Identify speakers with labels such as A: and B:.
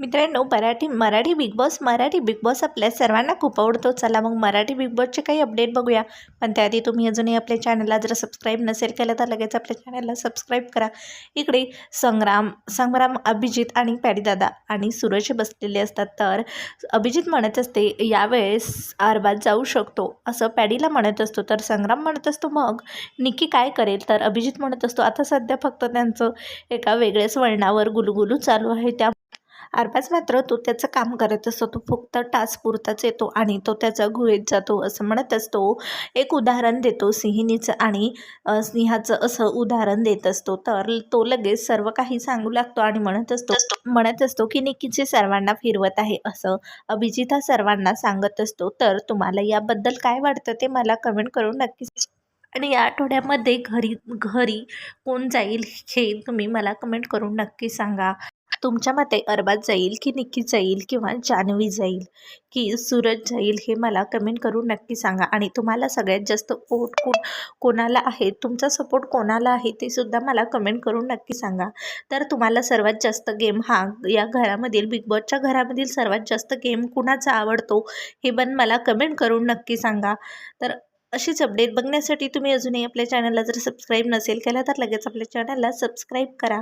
A: मित्रांनो Marathi Marathi Bigg Boss Marathi Bigg Boss आपल्या सर्वांना खूप आवडतो. चला मग मराठी बिग बॉसचे काही अपडेट बघूया. पण त्याआधी तुम्ही अजूनही आपल्या चॅनलला जर सबस्क्राईब नसेल केलं तर लगेच आपल्या चॅनलला सबस्क्राईब करा. इकडे संग्राम संग्राम अभिजित आणि पॅडीदादा आणि सूरज बसलेले असतात. तर अभिजित म्हणत असते यावेळेस आरबाज जाऊ शकतो असं पॅडीला म्हणत असतो. तर संग्राम म्हणत असतो मग निकी काय करेल? तर अभिजित म्हणत असतो आता सध्या फक्त त्यांचं एका वेगळ्याच वळणावर गुलगुलू चालू आहे. त्या अरबाज मात्र तो त्याचं काम करत असतो. तो फक्त टास्क पुरताच येतो आणि तो त्याचा गुहेत जातो असं म्हणत असतो. एक उदाहरण देतो सिंहिणीचं आणि स्नेहाचं असं उदाहरण देत असतो. तर तो लगेच सर्व काही सांगू लागतो आणि म्हणत असतो म्हणत असतो की निकीचे सर्वांना फिरवत आहे असं अभिजित हा सर्वांना सांगत असतो. तर तुम्हाला याबद्दल काय वाटतं ते मला कमेंट करून नक्कीच आणि या आठवड्यामध्ये घरी घरी कोण जाईल हे तुम्ही मला कमेंट करून नक्की सांगा. तुमच्या मते अरबाज जाईल की निक्की जाईल किंवा जान्हवी जाईल? की सूरज जाईल हे मला कमेंट करून नक्की सांगा. आणि तुम्हाला सगळ्यात जास्त वोट कोण कोणाला आहे? तुमचा सपोर्ट कोणाला आहे? ते सुद्धा मला कमेंट करून नक्की सांगा. तर तुम्हाला सर्वात जास्त गेम हा या घरामधील बिग बॉसच्या घरामधील सर्वात जास्त गेम कुणाचा आवडतो? हे पण मला कमेंट करून नक्की सांगा. तर अशीच अपडेट बघण्यासाठी तुम्ही अजूनही आपल्या चॅनलला जर सबस्क्राईब नसेल केला तर लगेच आपल्या चॅनलला सबस्क्राईब करा.